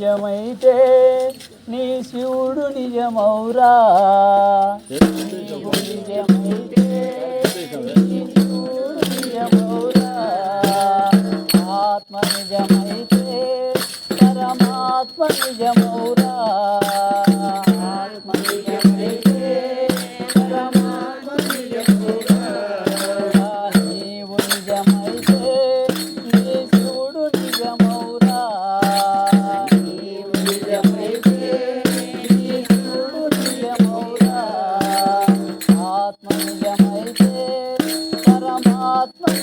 నిజమైతే నీ శివుడు నిజమౌరా. నిజమైతే ఆత్మ నిజమైతే పరమాత్మ నిజమౌరా.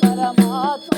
పరమాత్మ